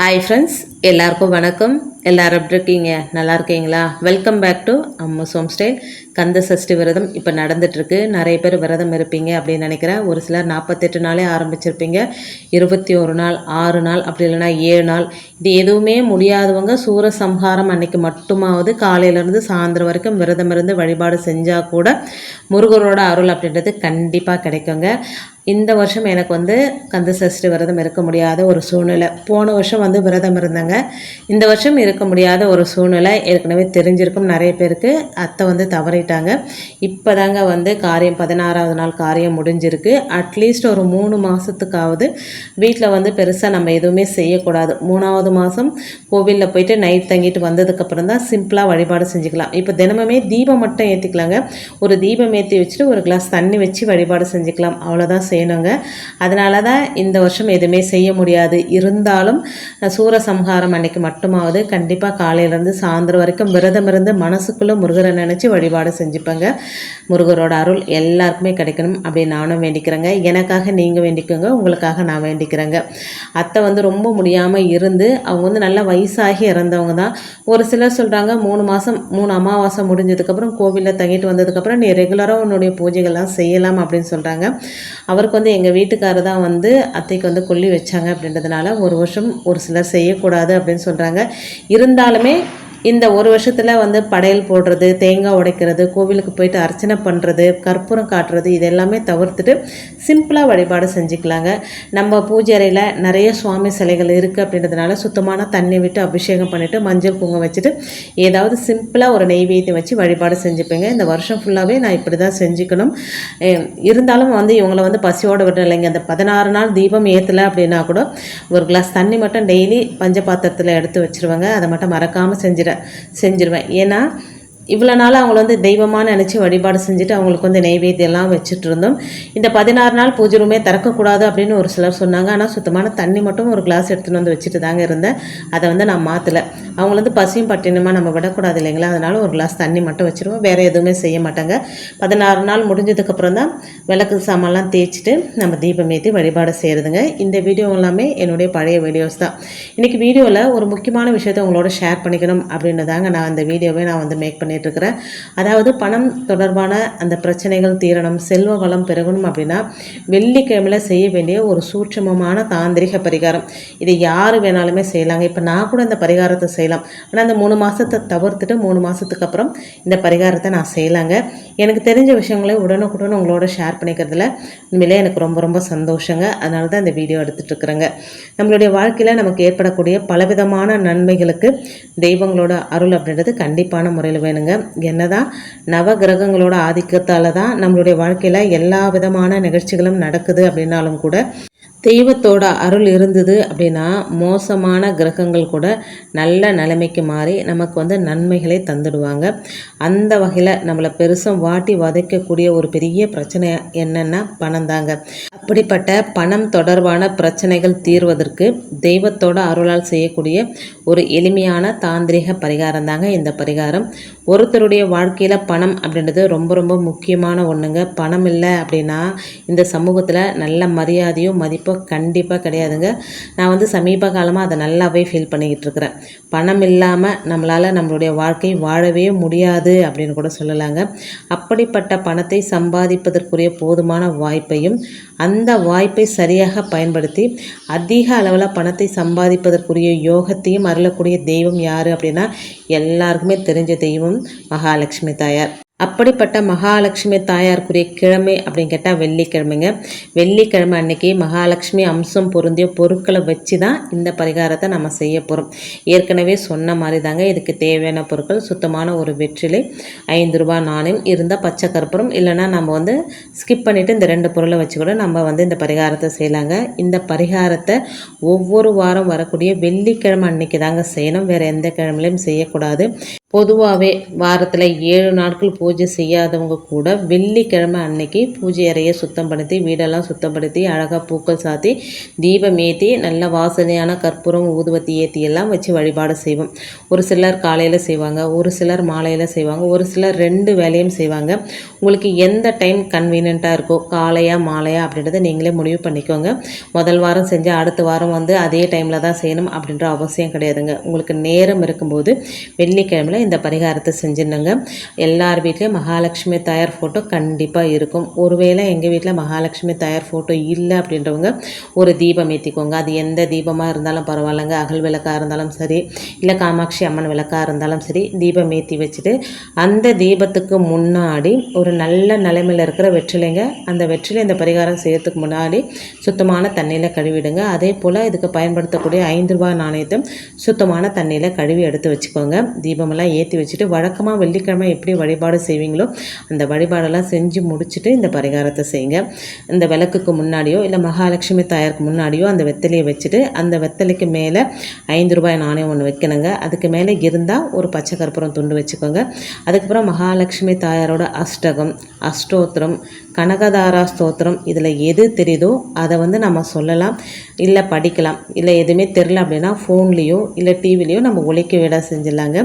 Hi friends எல்லாருக்கும் வணக்கம். எல்லாரும் எப்படி இருக்கீங்க? நல்லா இருக்கீங்களா? Welcome back to Amma's home style Kanda Sashti விரதம் இப்போ நடந்துகிட்ருக்கு நிறைய பேர் விரதம் இருப்பீங்க அப்படின்னு நினைக்கிறேன். ஒரு சிலர் நாற்பத்தெட்டு நாளே ஆரம்பிச்சிருப்பீங்க. இருபத்தி ஒரு நாள் ஆறு நாள் அப்படி இல்லைன்னா ஏழு நாள். இது எதுவுமே முடியாதவங்க சூரசம்ஹாரம் அன்னைக்கு மட்டுமாவது காலையிலேருந்து சாயந்தரம் வரைக்கும் விரதம் இருந்து வழிபாடு செஞ்சால் கூட முருகரோட அருள் அப்படின்றது கண்டிப்பாக கிடைக்குங்க. இந்த வருஷம் எனக்கு வந்து கந்த சஷ்டி விரதம் இருக்க முடியாத ஒரு சூழ்நிலை. போன வருஷம் வந்து விரதம் இருந்தாங்க. இந்த வருஷம் இருக்க முடியாத ஒரு சூழ்நிலை ஏற்கனவே தெரிஞ்சிருக்கும் நிறைய பேருக்கு. அத்தை வந்து தவறிட்டாங்க. இப்போ தாங்க வந்து காரியம் பதினாறாவது நாள் காரியம் முடிஞ்சிருக்கு. அட்லீஸ்ட் ஒரு மூணு மாதத்துக்காவது வீட்டில் வந்து பெருசாக நம்ம எதுவுமே செய்யக்கூடாது. மூணாவது மாதம் கோவிலில் போயிட்டு நைட் தங்கிட்டு வந்ததுக்கப்புறம் தான் சிம்பிளாக வழிபாடு செஞ்சுக்கலாம். இப்போ தினமுமே தீபம் மட்டும் ஏற்றிக்கலாங்க ஒரு தீபம் ஏற்றி வச்சுட்டு ஒரு கிளாஸ் தண்ணி வச்சு வழிபாடு செஞ்சுக்கலாம். அவ்வளோதான் செய்யணுங்க. அதனால தான் இந்த வருஷம் எதுவுமே செய்ய முடியாது. இருந்தாலும் சூரசம்ஹாரம் அன்னைக்கு மட்டுமாவது கண்டிப்பாக காலையிலேருந்து சாயந்தரம் வரைக்கும் விரதம் இருந்து மனசுக்குள்ளே முருகரை நினச்சி வழிபாடு செஞ்சுப்பேங்க. முருகரோட அருள் எல்லாருக்குமே கிடைக்கணும் அப்படின்னு நானும் வேண்டிக்கிறேங்க. எனக்காக நீங்கள் வேண்டிக்கோங்க உங்களுக்காக நான் வேண்டிக்கிறேங்க. அத்தை வந்து ரொம்ப முடியாமல் இருந்து அவங்க வந்து நல்லா வயசாகி இறந்தவங்க தான். ஒரு சிலர் சொல்கிறாங்க மூணு மாதம் மூணு அமாவாசை முடிஞ்சதுக்கப்புறம் கோவிலில் தங்கிட்டு வந்ததுக்கப்புறம் நீ ரெகுலராக உன்னுடைய பூஜைகள்லாம் செய்யலாம் அப்படின்னு சொல்கிறாங்க அவருக்கு வந்து எங்கள் வீட்டுக்காரர் தான் வந்து அத்தைக்கு வந்து கொல்லி வச்சாங்க அப்படின்றதுனால ஒரு வருஷம் ஒரு சில சிலர் செய்யக்கூடாது அப்படின்னு சொல்கிறாங்க இருந்தாலுமே இந்த ஒரு வருஷத்தில் வந்து படையல் போடுறது தேங்காய் உடைக்கிறது கோவிலுக்கு போயிட்டு அர்ச்சனை பண்ணுறது கற்பூரம் காட்டுறது இது எல்லாமே தவிர்த்துட்டு சிம்பிளாக வழிபாடு செஞ்சுக்கலாங்க. நம்ம பூஜை அறையில் நிறைய சுவாமி சிலைகள் இருக்குது அப்படின்றதுனால சுத்தமான தண்ணி விட்டு அபிஷேகம் பண்ணிவிட்டு மஞ்சள் குங்குமம் வச்சுட்டு ஏதாவது சிம்பிளாக ஒரு நெய்வேத்தியம் வச்சு வழிபாடு செஞ்சுப்பேங்க. இந்த வருஷம் ஃபுல்லாகவே நான் இப்படி தான் செஞ்சுக்கணும் இருந்தாலும் வந்து இவங்களை வந்து பசியோடு விடலைங்க அந்த பதினாறு நாள் தீபம் ஏற்றலை அப்படின்னா கூட ஒரு கிளாஸ் தண்ணி மட்டும் டெய்லி பஞ்ச பாத்திரத்தில் எடுத்து வச்சுருவாங்க. அதை மட்டும் மறக்காமல் செஞ்சிட செஞ்சிருவேன். ஏன்னா இவ்வளோ நாள் அவங்கள வந்து தெய்வமாக நினச்சி வழிபாடு செஞ்சுட்டு அவங்களுக்கு வந்து நெய்வேத்தியெல்லாம் வச்சுட்டு இருந்தோம். இந்த பதினாறு நாள் பூஜை ரூமே திறக்கக்கூடாது அப்படின்னு ஒரு சிலர் சொன்னாங்க. ஆனால் சுத்தமான தண்ணி மட்டும் ஒரு கிளாஸ் எடுத்துகிட்டு வந்து வச்சுட்டு தாங்க இருந்தேன். அதை வந்து நான் மாற்றலை அவங்கள வந்து பசியும் பட்டினமாக நம்ம விடக்கூடாது இல்லைங்களா? அதனால் ஒரு கிளாஸ் தண்ணி மட்டும் வச்சுருவோம். வேறு எதுவுமே செய்ய மாட்டாங்க. பதினாறு நாள் முடிஞ்சதுக்கப்புறம் தான் விளக்கு சாமான்லாம் தேய்ச்சிட்டு நம்ம தீபம் ஏற்றி வழிபாடு செய்கிறதுங்க இந்த வீடியோ எல்லாமே என்னுடைய பழைய வீடியோஸ் தான். இன்றைக்கி வீடியோவில் ஒரு முக்கியமான விஷயத்தை உங்களோட ஷேர் பண்ணிக்கணும் அப்படின்னு தாங்க நான் அந்த வீடியோவை நான் வந்து மேக் பண்ணி பண்ணிகிட்ருக்கிறேன் அதாவது பணம் தொடர்பான அந்த பிரச்சனைகள் தீரணும் செல்வ வளம் பெருகணும் அப்படின்னா வெள்ளிக்கிழமையில் செய்ய வேண்டிய ஒரு சூட்சமமான தாந்திரிக பரிகாரம். இதை யார் வேணாலுமே செய்யலாங்க. இப்போ நான் கூட இந்த பரிகாரத்தை செய்யலாம். ஆனால் அந்த மூணு மாதத்தை தவிர்த்துட்டு மூணு மாதத்துக்கு அப்புறம் இந்த பரிகாரத்தை நான் செய்யலாங்க. எனக்கு தெரிஞ்ச விஷயங்களை உடனுக்குடன் உங்களோட ஷேர் பண்ணிக்கிறதுல உண்மையிலே எனக்கு ரொம்ப ரொம்ப சந்தோஷங்க. அதனால தான் இந்த வீடியோ எடுத்துகிட்ருக்குறேங்க நம்மளுடைய வாழ்க்கையில் நமக்கு ஏற்படக்கூடிய பலவிதமான நன்மைகளுக்கு தெய்வங்களோட அருள் அப்படின்றது கண்டிப்பான முறையில் வேணுங்க. பாருங்க. என்னதான் நவ கிரகங்களோட ஆதிக்கத்தால் தான் நம்மளுடைய வாழ்க்கையில் எல்லா விதமான நிகழ்ச்சிகளும் நடக்குது அப்படின்னாலும் கூட தெய்வத்தோட அருள் இருந்தது அப்படின்னா மோசமான கிரகங்கள் கூட நல்ல நிலைமைக்கு மாறி நமக்கு வந்து நன்மைகளை தந்துடுவாங்க. அந்த வகையில் நம்மளை பெருசும் வாட்டி வதைக்கக்கூடிய ஒரு பெரிய பிரச்சனை என்னென்னா பணம் தாங்க அப்படிப்பட்ட பணம் தொடர்பான பிரச்சனைகள் தீர்வதற்கு தெய்வத்தோட அருளால் செய்யக்கூடிய ஒரு எளிமையான தாந்திரிக பரிகாரம் தாங்க இந்த பரிகாரம். ஒருத்தருடைய வாழ்க்கையில் பணம் அப்படின்றது ரொம்ப ரொம்ப முக்கியமான ஒன்றுங்க பணம் இல்லை அப்படின்னா இந்த சமூகத்தில் நல்ல மரியாதையும் மதிப்பும் இப்போ கண்டிப்பாக கிடையாதுங்க. நான் வந்து சமீப காலமாக அதை நல்லாவே ஃபீல் பண்ணிக்கிட்டு இருக்கிறேன். பணம் இல்லாமல் நம்மளால் நம்மளுடைய வாழ்க்கை வாழவே முடியாது அப்படின்னு கூட சொல்லலாங்க. அப்படிப்பட்ட பணத்தை சம்பாதிப்பதற்குரிய போதுமான வாய்ப்பையும் அந்த வாய்ப்பை சரியாக பயன்படுத்தி அதிக அளவில் பணத்தை சம்பாதிப்பதற்குரிய யோகத்தையும் அருளக்கூடிய தெய்வம் யார் அப்படின்னா எல்லாருக்குமே தெரிஞ்ச தெய்வம் மகாலட்சுமி தாயார். அப்படிப்பட்ட மகாலட்சுமி தாயாருக்குரிய கிழமை அப்படின்னு கேட்டால் வெள்ளிக்கிழமைங்க. வெள்ளிக்கிழமை அன்னைக்கு மகாலட்சுமி அம்சம் பொருந்திய பொருட்களை வச்சு தான் இந்த பரிகாரத்தை நம்ம செய்ய போகிறோம் ஏற்கனவே சொன்ன மாதிரி தாங்க இதுக்கு தேவையான பொருட்கள். சுத்தமான ஒரு வெற்றிலை ஐந்து ரூபா நாணயம் இருந்தால் பச்சை கற்பூரம் இல்லைனா நம்ம வந்து ஸ்கிப் பண்ணிவிட்டு இந்த ரெண்டு பொருளை வச்சு கூட நம்ம வந்து இந்த பரிகாரத்தை செய்யலாங்க. இந்த பரிகாரத்தை ஒவ்வொரு வாரம் வரக்கூடிய வெள்ளிக்கிழமை அன்னைக்கு தாங்க செய்யணும். வேறு எந்த கிழமையிலையும் செய்யக்கூடாது. பொதுவாகவே வாரத்தில் ஏழு நாட்கள் பூஜை செய்யாதவங்க கூட வெள்ளிக்கிழமை அன்னைக்கு பூஜை அறையை சுத்தம் படுத்தி வீடெல்லாம் சுத்தப்படுத்தி அழகாக பூக்கள் சாத்தி தீபம் ஏற்றி நல்ல வாசனையான கற்பூரம் ஊதுவத்தி ஏற்றி எல்லாம் வச்சு வழிபாடு செய்வோம். ஒரு சிலர் காலையில் செய்வாங்க ஒரு சிலர் மாலையில் செய்வாங்க ஒரு சிலர் ரெண்டு வேலையும் செய்வாங்க. உங்களுக்கு எந்த டைம் கன்வீனியண்ட்டாக இருக்கோ காலையா மாலையா அப்படின்றத நீங்களே முடிவு பண்ணிக்கோங்க. முதல் வாரம் செஞ்சால் அடுத்த வாரம் வந்து அதே டைமில் தான் செய்யணும் அப்படின்ற அவசியம் கிடையாதுங்க. உங்களுக்கு நேரம் இருக்கும்போது வெள்ளிக்கிழமையில் இந்த பரிகாரத்தை செஞ்சிருந்தங்க எல்லார் வீட்லேயும் மகாலட்சுமி தாயார் ஃபோட்டோ கண்டிப்பாக இருக்கும். ஒருவேளை எங்கள் வீட்டில் மகாலட்சுமி தாயார் ஃபோட்டோ இல்லை அப்படின்றவங்க ஒரு தீபம் ஏற்றிக்கோங்க அது எந்த தீபமாக இருந்தாலும் பரவாயில்லைங்க. அகல் விளக்காக இருந்தாலும் சரி இல்லை காமாட்சி அம்மன் விளக்காக இருந்தாலும் சரி தீபம் ஏற்றி வச்சுட்டு அந்த தீபத்துக்கு முன்னாடி ஒரு நல்ல நிலைமையில் இருக்கிற வெற்றிலைங்க. அந்த வெற்றிலை இந்த பரிகாரம் செய்யறதுக்கு முன்னாடி சுத்தமான தண்ணியில் கழுவிடுங்க. அதே போல் இதுக்கு பயன்படுத்தக்கூடிய ஐந்து ரூபாய் நாணயத்தை சுத்தமான தண்ணியில் கழுவி எடுத்து வச்சுக்கோங்க. தீபமெல்லாம் ஏற்றி வச்சுட்டு வழக்கமாக வெள்ளிக்கிழமை எப்படி வழிபாடு செய்வீங்களோ அந்த வழிபாடெல்லாம் செஞ்சு முடிச்சுட்டு இந்த பரிகாரத்தை செய்யுங்க. இந்த விளக்குக்கு முன்னாடியோ இல்லை மகாலட்சுமி தாயாருக்கு முன்னாடியோ அந்த வெத்தலையை வச்சுட்டு அந்த வெத்தலைக்கு மேலே ஐந்து ரூபாய் நாணயம் ஒன்று வைக்கணுங்க. அதுக்கு மேலே இருந்தால் ஒரு பச்சை கற்பூரம் துண்டு வச்சுக்கோங்க. அதுக்கப்புறம் மகாலட்சுமி தாயாரோட அஷ்டகம் அஷ்டோத்திரம் கனகதாரா ஸ்தோத்திரம் இதில் எது தெரியுதோ அதை வந்து நம்ம சொல்லலாம். இல்லை படிக்கலாம். இல்லை எதுவுமே தெரில அப்படின்னா ஃபோன்லேயோ இல்லை டிவிலேயோ நம்ம ஒழிக்க விட செஞ்சிடலாங்க.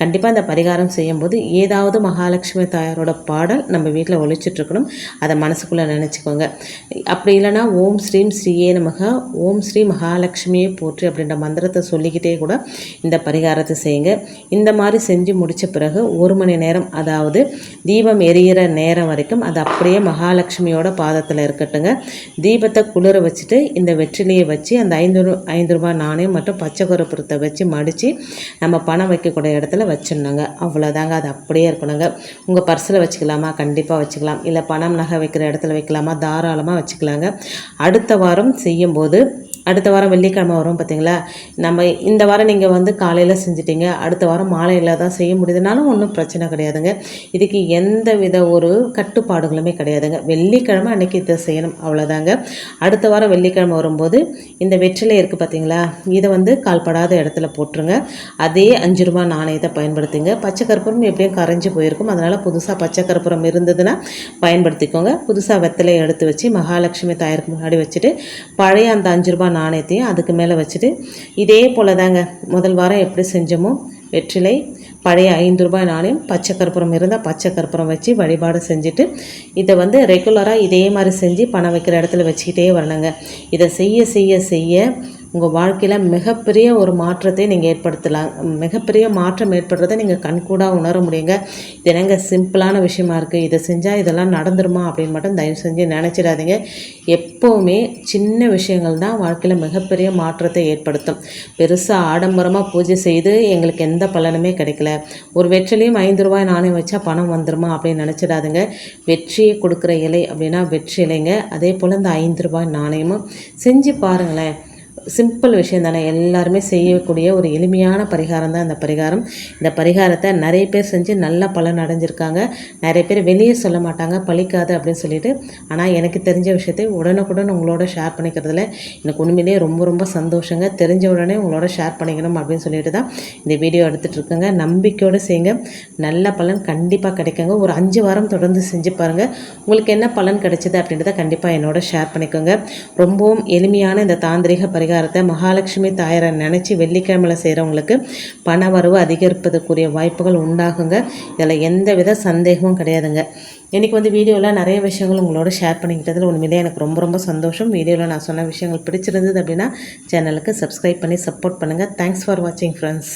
கண்டிப்பாக இந்த பரிகாரம் செய்யும்போது ஏதாவது மகாலட்சுமி தாயாரோட பாடல் நம்ம வீட்டில் ஒழிச்சிட்ருக்கணும் அதை மனசுக்குள்ளே நினச்சிக்கோங்க. அப்படி இல்லைனா ஓம் ஸ்ரீம் ஸ்ரீயே நமக. ஓம் ஸ்ரீ மகாலட்சுமியே போற்றி அப்படின்ற மந்திரத்தை சொல்லிக்கிட்டே கூட இந்த பரிகாரத்தை செய்யுங்க. இந்த மாதிரி செஞ்சு முடித்த பிறகு ஒரு மணி நேரம் அதாவது தீபம் எரியிற நேரம் வரைக்கும் அது அப்படியே மகாலட்சுமியோட பாதத்தில் இருக்கட்டுங்க. தீபத்தை குளிர வச்சுட்டு இந்த வெற்றிலையை வச்சு அந்த ஐந்து ஐந்து ரூபாய் நாணயம் மற்றும் பச்சை கருப்புறத்தை வச்சு மடித்து நம்ம பணம் வைக்கக்கூடிய இடத்துல வச்சிடணுங்க. அவ்வளோதாங்க அது அப்படியே இருக்கணுங்க. உங்கள் பர்ஸில் வச்சுக்கலாமா? கண்டிப்பாக வச்சுக்கலாம். இல்லை பணம் நகை வைக்கிற இடத்துல வைக்கலாமா? தாராளமாக வச்சுக்கலாங்க. அடுத்த வாரம் செய்யும்போது அடுத்த வாரம் வெள்ளிக்கிழமை வரும் பார்த்தீங்களா நம்ம இந்த வாரம் நீங்கள் வந்து காலையில் செஞ்சிட்டிங்க அடுத்த வாரம் மாலையில் தான் செய்ய முடியுதுனாலும் ஒன்றும் பிரச்சனை கிடையாதுங்க. இதுக்கு எந்த வித ஒரு கட்டுப்பாடுகளுமே கிடையாதுங்க. வெள்ளிக்கிழமை அன்றைக்கி இதை செய்யணும் அவ்வளோதாங்க அடுத்த வாரம் வெள்ளிக்கிழமை வரும்போது இந்த வெற்றிலை இருக்குது பார்த்தீங்களா இதை வந்து கால்படாத இடத்துல போட்டுருங்க. அதே அஞ்சு ரூபா நாணயத்தை பயன்படுத்திங்க. பச்சை கற்பூரம் எப்படியும் கரைஞ்சி போயிருக்கும். அதனால் புதுசாக பச்சை கற்பூரம் இருந்ததுன்னா பயன்படுத்திக்கோங்க. புதுசாக வெத்தலையை எடுத்து வச்சு மகாலட்சுமி தாயாருக்கு முன்னாடி வச்சுட்டு பழைய அந்த அஞ்சு ரூபா நாணயத்தையும் அதுக்கு மேலே வச்சுட்டு இதே போல் தாங்க முதல் வாரம் எப்படி செஞ்சோமோ வெற்றிலை பழைய ஐந்து ரூபாய் நாணயம் பச்சை கற்பூரம் இருந்தால் பச்சை கற்பூரம் வச்சு வழிபாடு செஞ்சுட்டு இதை வந்து ரெகுலராக இதே மாதிரி செஞ்சு பணம் வைக்கிற இடத்துல வச்சுக்கிட்டே வரணுங்க. இதை செய்ய செய்ய செய்ய உங்கள் வாழ்க்கையில் மிகப்பெரிய ஒரு மாற்றத்தை நீங்கள் ஏற்படுத்தலாம் மிகப்பெரிய மாற்றம் ஏற்படுறதை நீங்கள் கண்கூடாக உணர முடியுங்க. இது என்னங்க சிம்பிளான விஷயமா இருக்குது இதை செஞ்சால் இதெல்லாம் நடந்துருமா? அப்படின்னு மட்டும் தயவு செஞ்சு நினச்சிடாதீங்க. எப்போவுமே சின்ன விஷயங்கள் தான் வாழ்க்கையில் மிகப்பெரிய மாற்றத்தை ஏற்படுத்தும். பெருசாக ஆடம்பரமாக பூஜை செய்து எங்களுக்கு எந்த பலனுமே கிடைக்கல. ஒரு வெற்றிலையும் ஐந்து ரூபாய் நாணயம் வச்சா பணம் வந்துருமா? அப்படின்னு நினச்சிடாதுங்க. வெற்றியை கொடுக்குற இலை அப்படின்னா வெற்றி இலைங்க. அதே போல் இந்த ஐந்து ரூபாய் நாணயமும் செஞ்சு பாருங்களேன். சிம்பிள் விஷயம் தானே. எல்லாருமே செய்யக்கூடிய ஒரு எளிமையான பரிகாரம் தான் இந்த பரிகாரம். இந்த பரிகாரத்தை நிறைய பேர் செஞ்சு நல்ல பலன் அடைஞ்சிருக்காங்க. நிறைய பேர் வெளியே சொல்ல மாட்டாங்க பழிக்காது அப்படின்னு சொல்லிட்டு. ஆனால் எனக்கு தெரிஞ்ச விஷயத்தை உடனுக்குடன் உங்களோட ஷேர் பண்ணிக்கிறதுல எனக்கு உண்மையிலேயே ரொம்ப ரொம்ப சந்தோஷங்க. தெரிஞ்ச உடனே உங்களோட ஷேர் பண்ணிக்கணும் அப்படின்னு சொல்லிட்டு தான் இந்த வீடியோ எடுத்துகிட்டு இருக்கேங்க. நம்பிக்கையோடு செய்யுங்க. நல்ல பலன் கண்டிப்பாக கிடைக்குங்க. ஒரு அஞ்சு வாரம் தொடர்ந்து செஞ்சு பாருங்கள் உங்களுக்கு என்ன பலன் கிடைச்சது அப்படின்றத கண்டிப்பாக என்னோட ஷேர் பண்ணிக்கோங்க. ரொம்பவும் எளிமையான இந்த தாந்திரிக பரிகாரம் பரிகாரத்தை மகாலட்சுமி தாயரை நினச்சி வெள்ளிக்கிழமையில் செய்கிறவங்களுக்கு பண வரவு அதிகரிப்பதற்குரிய வாய்ப்புகள் உண்டாகுங்க. இதில் எந்த வித சந்தேகமும் கிடையாதுங்க. இன்றைக்கி வந்து வீடியோவில் நிறைய விஷயங்கள் உங்களோட ஷேர் பண்ணிக்கிட்டதில் உண்மையிலே எனக்கு ரொம்ப ரொம்ப சந்தோஷம். வீடியோவில் நான் சொன்ன விஷயங்கள் பிடிச்சிருந்தது அப்படின்னா சேனலுக்கு சப்ஸ்கிரைப் பண்ணி சப்போர்ட் பண்ணுங்கள் தேங்க்ஸ் ஃபார் வாட்சிங் ஃப்ரெண்ட்ஸ்